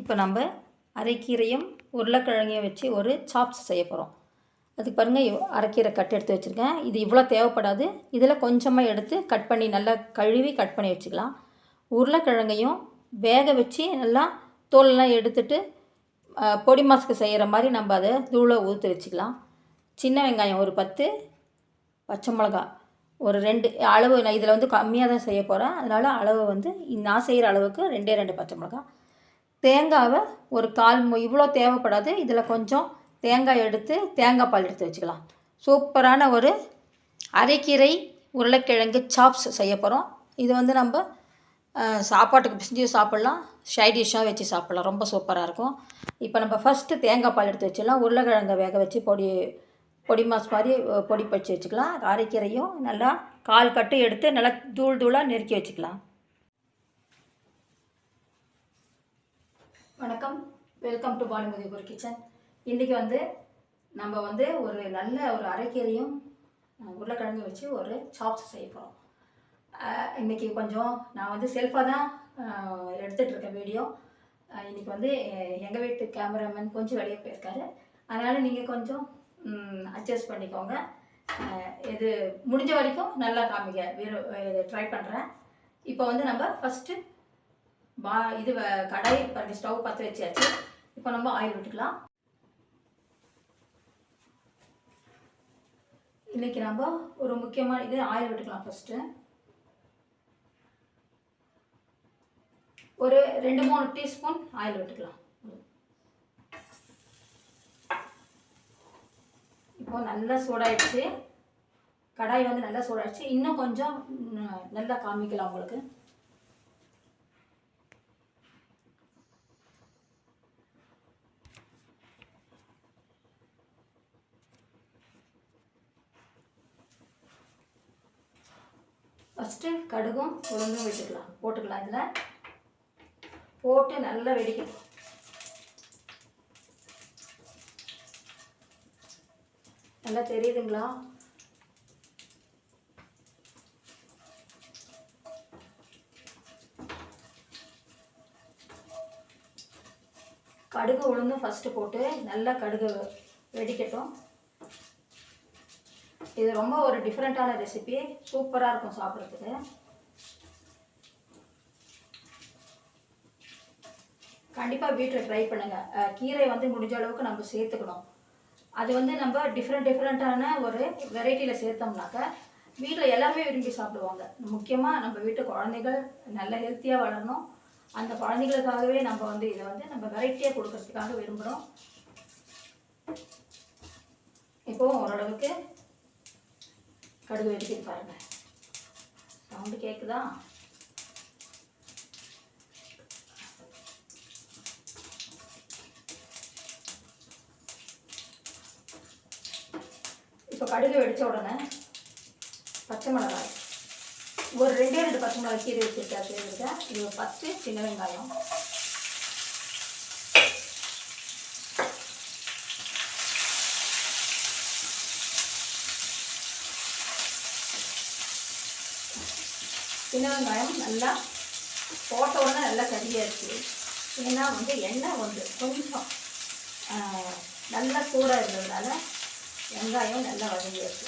இப்போ நம்ம அரைக்கீரையும் உருளைக்கிழங்கையும் வச்சு ஒரு சாப்ஸ் செய்ய போகிறோம் அதுக்கு பாருங்கள் அரைக்கீரை கட் எடுத்து வச்சுருக்கேன். இது இவ்வளோ தேவைப்படாது. இதில் கொஞ்சமாக எடுத்து கட் பண்ணி நல்லா கழுவி கட் பண்ணி வச்சுக்கலாம். உருளைக்கிழங்கையும் வேக வச்சு நல்லா தோலெல்லாம் எடுத்துட்டு பொடி மாஸ்க்கு செய்கிற மாதிரி நம்ம அதை தூளை ஊற்றி வச்சுக்கலாம். சின்ன வெங்காயம் ஒரு பத்து பச்சை மிளகா ஒரு ரெண்டு அளவு நான் இதில் வந்து கம்மியாக தான் செய்ய போகிறேன் அதனால் அளவு வந்து நான் செய்கிற அளவுக்கு ரெண்டே ரெண்டு பச்சை மிளகா. தேங்காவை ஒரு கால் இவ்வளோ தேவைப்படாது. இதில் கொஞ்சம் தேங்காய் எடுத்து தேங்காய் பால் எடுத்து வச்சுக்கலாம். சூப்பரான ஒரு அரைக்கீரை உருளைக்கிழங்கு சாப்ஸ் செய்ய போகிறோம். இது வந்து நம்ம சாப்பாட்டுக்கு பிசைஞ்சு சாப்பிட்லாம். சைட் டிஷ்ஷாக வச்சு சாப்பிட்லாம். ரொம்ப சூப்பராக இருக்கும். இப்போ நம்ம ஃபஸ்ட்டு தேங்காய் பால் எடுத்து வச்சிடலாம். உருளைக்கிழங்கை வேக வச்சு பொடி பொடி மாஸ் மாதிரி பொடி பச்சு வச்சுக்கலாம். அரைக்கீரையும் நல்லா கால் கட்டு எடுத்து நல்லா தூள் தூளாக நெருக்கி வச்சுக்கலாம். வணக்கம். வெல்கம் டு பானுமதி ஒரு கிச்சன் இன்றைக்கி வந்து நம்ம வந்து ஒரு நல்ல ஒரு அரைக்கீரையும் உருளைக்கிழங்கு வச்சு ஒரு சாப்ஸ் செய்ய போகிறோம் இன்றைக்கி கொஞ்சம் நான் வந்து செல்ஃபாக தான் எடுத்துகிட்ருக்கேன் வீடியோ இன்றைக்கி வந்து எங்கள் வீட்டு கேமராமேன் கொஞ்சம் வெளியே போயிருக்காரு. அதனால் நீங்கள் கொஞ்சம் அட்ஜஸ்ட் பண்ணிக்கோங்க. இது முடிஞ்ச வரைக்கும் நல்லா காமிக்க இது ட்ரை பண்ணுறேன் இப்போ வந்து நம்ம ஃபஸ்ட்டு பா இது வ- கடாய் பாருங்க ஸ்டவ் பற்ற வச்சாச்சு. இப்போ நம்ம ஆயில் விட்டுக்கலாம். இன்றைக்கி நம்ம ஒரு முக்கியமான இது ஆயில் விட்டுக்கலாம் ஃபஸ்ட்டு ஒரு ரெண்டு மூணு டீஸ்பூன் ஆயில் விட்டுக்கலாம். இப்போ நல்லா சூடாயிடுச்சு. கடாய் வந்து நல்லா சூடாயிடுச்சு. இன்னும் கொஞ்சம் நல்லா காமிக்கலாம் உங்களுக்கு. ஃபஸ்ட்டு கடுகும் உளுந்தும் விட்டுக்கலாம். போட்டுக்கலாம் இதில். போட்டு நல்லா வெடிக்கணும் நல்லா தெரியுதுங்களா? கடுகு உளுந்தும் ஃபஸ்ட்டு போட்டு நல்லா கடுகு வெடிக்கட்டும். இது ரொம்ப ஒரு டிஃப்ரெண்ட்டான ரெசிபி சூப்பராக இருக்கும் சாப்பிட்றதுக்கு. கண்டிப்பாக வீட்டில் ட்ரை பண்ணுங்கள் கீரை வந்து முடிஞ்ச அளவுக்கு நம்ம சேர்த்துக்கணும். அது வந்து நம்ம டிஃப்ரெண்ட் டிஃப்ரெண்ட்டான ஒரு வெரைட்டியில் சேர்த்தோம்னாக்க வீட்டில் எல்லாருமே விரும்பி சாப்பிடுவாங்க. முக்கியமாக நம்ம வீட்டு குழந்தைகள் நல்ல ஹெல்த்தியாக வளரணும். அந்த குழந்தைகளுக்காகவே நம்ம வந்து இதை வந்து நம்ம வெரைட்டியாக கொடுக்கறதுக்காக விரும்புகிறோம் இப்போ ஓரளவுக்கு கடுகு வெடிக்குது பாருங்க. சவுண்டு கேட்குதா இப்போ கடுகு வெடிச்ச உடனே பச்சை மிளகாய். ஒரு ரெண்டே ரெண்டு பச்சை மிளகாய் கீரை வச்சுருக்கேன் சேர்த்துருக்கேன் இது ஃபஸ்ட்டு சின்ன வெங்காயம். சின்ன வெங்காயம் நல்லா போட்ட உடனே நல்லா கறியாச்சு ஏன்னா வந்து எண்ணெய் வந்து கொஞ்சம் நல்லா சூடாக இருந்ததுனால வெங்காயம் நல்லா வதங்கியாச்சு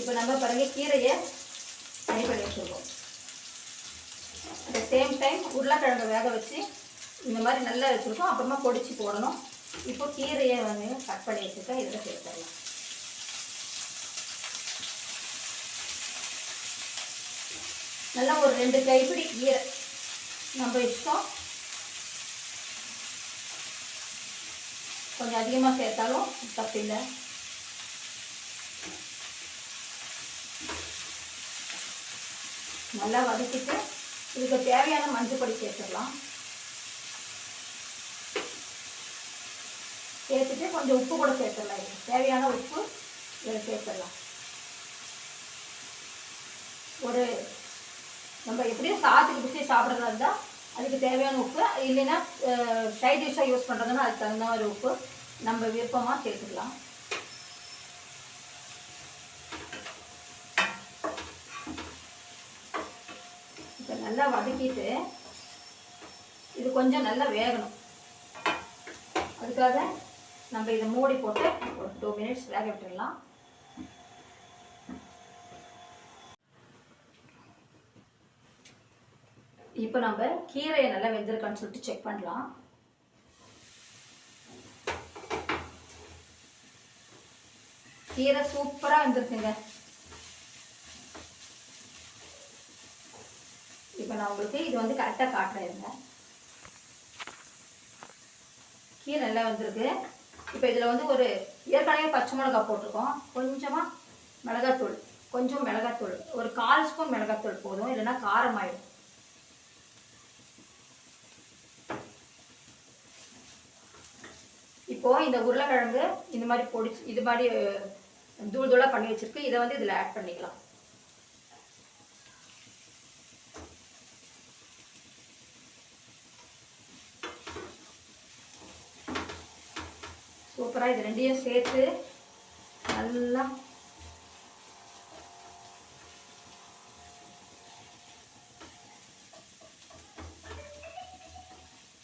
இப்போ நம்ம பிறகு கீரையை ரெடி பண்ணி வச்சுருக்கோம். அட் சேம் டைம் உருளைக்கிழங்கு வேக வச்சு இந்த மாதிரி நல்லா வச்சுருக்கோம். அப்புறமா பொடிச்சு போடணும். இப்போ கீரையை வந்து கட் பண்ணி வச்சுருக்கேன். இதில் சேர்த்துடலாம். நல்லா ஒரு ரெண்டு கைப்பிடி கீரை. நம்ம இஷ்டம் கொஞ்சம் அதிகமாக சேர்த்தாலும் தப்பில்லை நல்லா வதக்கிட்டு இதுக்கு தேவையான மஞ்சள் பொடி சேர்த்துடலாம். சேர்த்துட்டு கொஞ்சம் உப்பு கூட சேர்த்துடலாம். இது தேவையான உப்பு இதில் சேர்த்துடலாம். ஒரு நம்ம எப்படியும் சாதத்துக்கு பிடிச்சி சாப்பிட்றதா இருந்தால் அதுக்கு தேவையான உப்பு இல்லைன்னா சைட் டிஷ்ஷாக யூஸ் பண்ணுறதுன்னா அதுக்கு தகுந்த மாதிரி உப்பு நம்ம விருப்பமாக சேர்த்துக்கலாம். இப்போ நல்லா வதக்கிட்டு இது கொஞ்சம் நல்லா வேகணும். அதுக்காக நம்ம இதை மூடி போட்டு ஒரு டூ மினிட்ஸ் வேக விட்டுடலாம். இப்போ நம்ம கீரையை நல்லா வெந்திருக்கான்னு சொல்லிட்டு செக் பண்ணலாம். கீரை சூப்பராக வெந்திருக்குங்க. இப்போ நான் உங்களுக்கு இது வந்து கரெக்டாக காட்டுறேன் கீரை நல்லா வந்திருக்கு. இப்போ இதில் வந்து ஒரு ஏற்கனவே பச்சை மிளகா போட்டிருக்கோம். கொஞ்சமாக மிளகாத்தூள் கொஞ்சம் மிளகாத்தூள். ஒரு கால் ஸ்பூன் மிளகாத்தூள் போதும் இல்லைன்னா காரம் ஆயிடும் இப்போது இந்த உருளைக்கிழங்கு இந்த மாதிரி பொடிச்சு இது மாதிரி தூள் தூளாக பண்ணி வச்சுருக்கு. இதை வந்து இதில் ஆட் பண்ணிக்கலாம். சூப்பராக இது ரெண்டையும் சேர்த்து நல்லா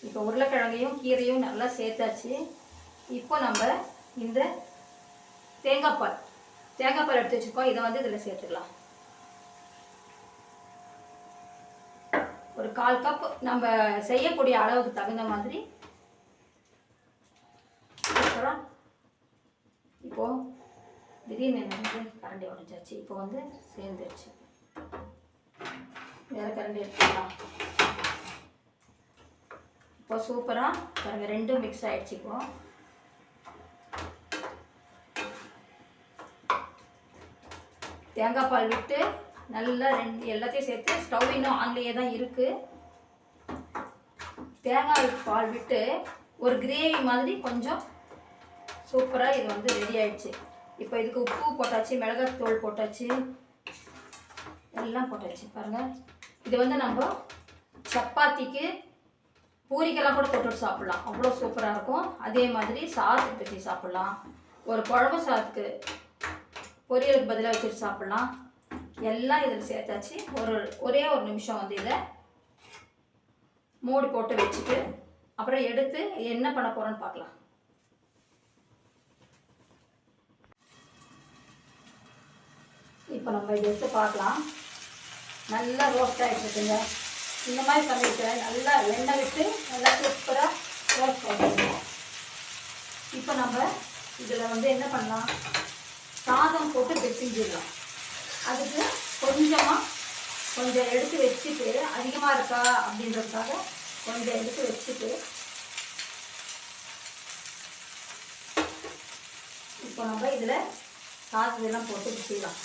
இப்போ உருளைக்கிழங்கையும் கீரையும் நல்லா சேர்த்தாச்சு. இப்போ நம்ம இந்த தேங்காய் பால் தேங்காய் பால் எடுத்து வச்சுருக்கோம். இதை வந்து இதில் சேர்த்துக்கலாம். ஒரு கால் கப் நம்ம செய்யக்கூடிய அளவுக்கு தகுந்த மாதிரி. அப்புறம் இப்போ திடீர்னு வந்து கரண்டி உடஞ்சாச்சு. இப்போ வந்து சேர்ந்துருச்சு. வேறு கரண்டி எடுத்துக்கலாம். இப்போ சூப்பராக ரெண்டும் மிக்ஸ் ஆயிடுச்சு இப்போது தேங்காய் பால் விட்டு நல்லா ரெண்டு எல்லாத்தையும் சேர்த்து ஸ்டவ் இன்னும் ஆன்லேயே தான் இருக்குது தேங்காய் பால் விட்டு ஒரு கிரேவி மாதிரி கொஞ்சம் சூப்பராக இது வந்து ரெடி ஆயிடுச்சு. இப்போ இதுக்கு உப்பு போட்டாச்சு மிளகாத்தூள் போட்டாச்சு எல்லாம் போட்டாச்சு. பாருங்கள் இது வந்து நம்ம சப்பாத்திக்கு பூரிக்கெல்லாம் கூட போட்டுட்டு சாப்பிட்லாம். அவ்வளோ சூப்பராக இருக்கும். அதே மாதிரி சாதத்துக்கு பற்றி சாப்பிட்லாம். ஒரு குழம்பு சாதத்துக்கு பொரியலுக்கு பதிலாக வச்சுட்டு சாப்பிட்லாம். எல்லாம் இதில் சேர்த்தாச்சு. ஒரு ஒரே ஒரு நிமிஷம் வந்து இதை மூடி போட்டு வச்சுட்டு அப்புறம் எடுத்து என்ன பண்ண போகிறோன்னு பார்க்கலாம். இப்போ நம்ம இதை எடுத்து பார்க்கலாம். நல்லா ரோஸ்ட் ஆகிட்டுருக்குங்க இந்த மாதிரி பண்ணிட்டு நல்லா எண்ணெய் விட்டு நல்லா சூப்பராக ரோஸ்ட் பண்ணிடுவோம் இப்போ நம்ம இதில் வந்து என்ன பண்ணலாம்? சாதம் போட்டு பெசிஞ்சிடலாம். அதுக்கு கொஞ்சமாக கொஞ்சம் எடுத்து வச்சுட்டு அதிகமாக இருக்கா? அப்படின்றதுக்காக கொஞ்சம் எடுத்து வச்சுட்டு இப்போ நம்ம இதில் சாதத்தெல்லாம் போட்டு பிசிக்கலாம்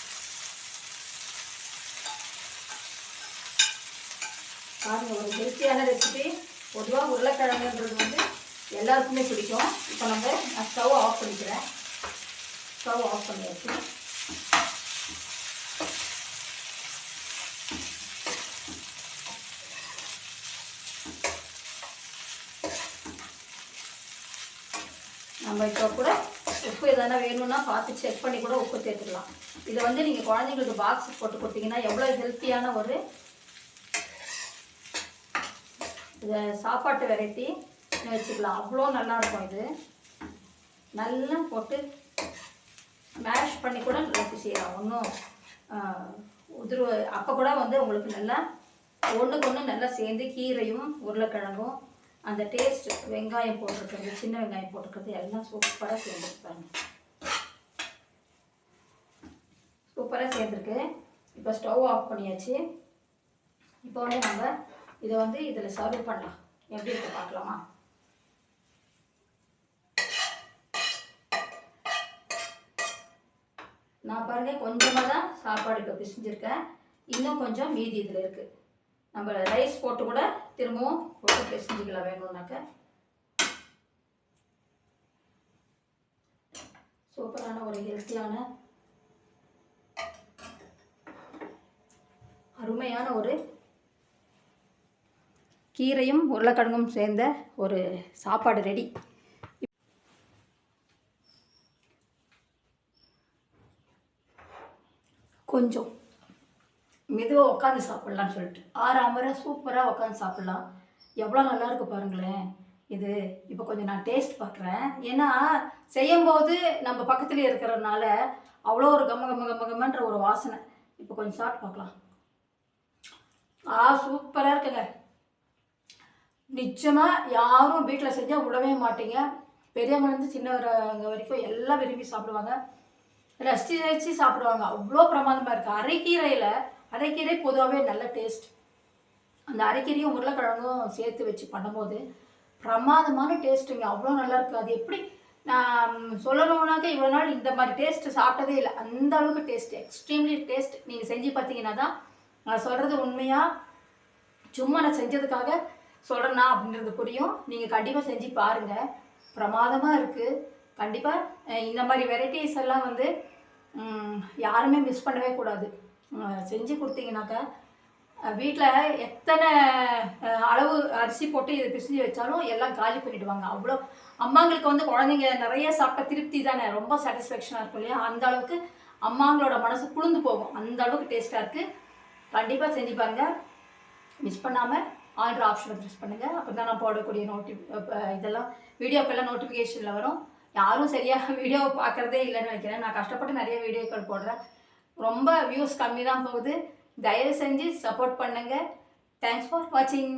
பாருங்க ஒரு ஹெல்த்தியான ரெசிபி பொதுவாக உருளைக்கிழங்குன்றது வந்து எல்லாருக்குமே பிடிக்கும். இப்போ நம்ம நான் ஸ்டவ் ஆஃப் பண்ணிக்கிறேன். ஸ்டவ் ஆஃப் பண்ணியாச்சு நம்ம இப்போ கூட உப்பு எதனா வேணும்னா பார்த்து செக் பண்ணி கூட உப்பு சேர்த்துக்கலாம் இதை வந்து நீங்கள் குழந்தைங்களுக்கு பாக்ஸ் போட்டு கொடுத்தீங்கன்னா எவ்வளோ ஹெல்த்தியான ஒரு இதை சாப்பாட்டு வெரைட்டி வச்சுக்கலாம். அவ்வளோ நல்லாயிருக்கும் இது. நல்லா போட்டு மேஷ் பண்ணி கூட நல்லா செய்யலாம் ஒன்றும் உதிர்வு அப்போ கூட வந்து உங்களுக்கு நல்லா ஒன்றுக்கு ஒன்று நல்லா சேர்ந்து கீரையும் உருளைக்கிழங்கும் அந்த டேஸ்ட் வெங்காயம் போட்டிருக்கிறது சின்ன வெங்காயம் போட்டிருக்கிறது எல்லாம் சூப்பராக சேர்ந்துருப்பாங்க சூப்பராக சேர்ந்துருக்கு. இப்போ ஸ்டவ் ஆஃப் பண்ணியாச்சு. இப்போ வந்து நம்ம இதை வந்து இதில் சர்வ் பண்ணலாம். எப்படி இருக்கு பார்க்கலாமா? நான் பாருங்கள் கொஞ்சமாக தான் சாப்பாடு இப்போ பிசிஞ்சிருக்கேன். இன்னும் கொஞ்சம் மீதி இதில் இருக்குது நம்ம ரைஸ் போட்டு கூட திரும்பவும் போட்டு பிசைஞ்சிக்கலாம் வேணும்னாக்க. சூப்பரான ஒரு ஹெல்த்தியான அருமையான ஒரு கீரையும் உருளைக்கிழங்கும் சேர்ந்த ஒரு சாப்பாடு ரெடி கொஞ்சம் மெதுவாக உட்காந்து சாப்பிட்லான்னு சொல்லிட்டு. ஆறாமரை சூப்பராக உட்காந்து சாப்பிட்லாம். எவ்வளோ நல்லாயிருக்கு பாருங்களேன். இது இப்போ கொஞ்சம் நான் டேஸ்ட் பார்க்குறேன் ஏன்னா செய்யும்போது நம்ம பக்கத்துலேயே இருக்கிறதுனால அவ்வளோ ஒரு கம கம கம கமன்ற ஒரு வாசனை. இப்போ கொஞ்சம் சாப்பிட்டு பார்க்கலாம். ஆ சூப்பராக இருக்குங்க. நிச்சயமாக யாரும் வீட்டில் செஞ்சால் விடவே மாட்டீங்க. பெரியவங்கலேருந்து சின்னவங்க வரைக்கும் எல்லாம் விரும்பி சாப்பிடுவாங்க. ரசித்து ரசித்து சாப்பிடுவாங்க. அவ்வளோ பிரமாதமாக இருக்குது அரைக்கீரையில் அரைக்கீரை பொதுவாகவே நல்ல டேஸ்ட் அந்த அரைக்கீரையும் உருளைக்கிழங்கும் சேர்த்து வச்சு பண்ணும்போது பிரமாதமான டேஸ்ட்டுங்க அவ்வளோ நல்லா இருக்குது அது எப்படி நான் சொல்லணும்னாக்க இவ்வளோ நாள் இந்த மாதிரி டேஸ்ட்டு சாப்பிட்டதே இல்லை. அந்த அளவுக்கு டேஸ்ட் எக்ஸ்ட்ரீம்லி டேஸ்ட் நீங்கள் செஞ்சு பார்த்தீங்கன்னா தான் நான் சொல்கிறது உண்மையாக சும்மா நான் செஞ்சதுக்காக சொல்கிறேன்னா அப்படின்றது புரியும். நீங்கள் கண்டிப்பாக செஞ்சு பாருங்கள் பிரமாதமாக இருக்குது கண்டிப்பாக இந்த மாதிரி வெரைட்டிஸ் எல்லாம் வந்து யாருமே மிஸ் பண்ணவே கூடாது. செஞ்சு கொடுத்தீங்கனாக்கா வீட்டில் எத்தனை அளவு அரிசி போட்டு இதை பிசிஞ்சு வச்சாலும் எல்லாம் காலி பண்ணிடுவாங்க. அவ்வளோ அம்மாங்களுக்கு வந்து குழந்தைங்க நிறைய சாப்பிட்ட திருப்தி தானே? ரொம்ப சாட்டிஸ்ஃபேக்ஷனாக இருக்கும் இல்லையா? அந்த அளவுக்கு அம்மாங்களோட மனசு குளிர்ந்து போகும். அந்த அளவுக்கு டேஸ்ட்டாக இருக்குது கண்டிப்பாக செஞ்சு பாருங்கள் மிஸ் பண்ணாமல் ஆர்டர் ஆப்ஷனை ப்ரெஸ் பண்ணுங்கள் அப்போ தான் நான் போடக்கூடிய நோட்டி இதெல்லாம் வீடியோக்கெல்லாம் நோட்டிஃபிகேஷனில் வரும். யாரும் சரியாக வீடியோ பார்க்குறதே இல்லைன்னு நினைக்கிறேன். நான் கஷ்டப்பட்டு நிறைய வீடியோக்கள் போடுறேன். ரொம்ப வியூஸ் கம்மி தான் போகுது. தயவு செஞ்சு சப்போர்ட் பண்ணுங்கள் தேங்க்ஸ் ஃபார் வாட்சிங்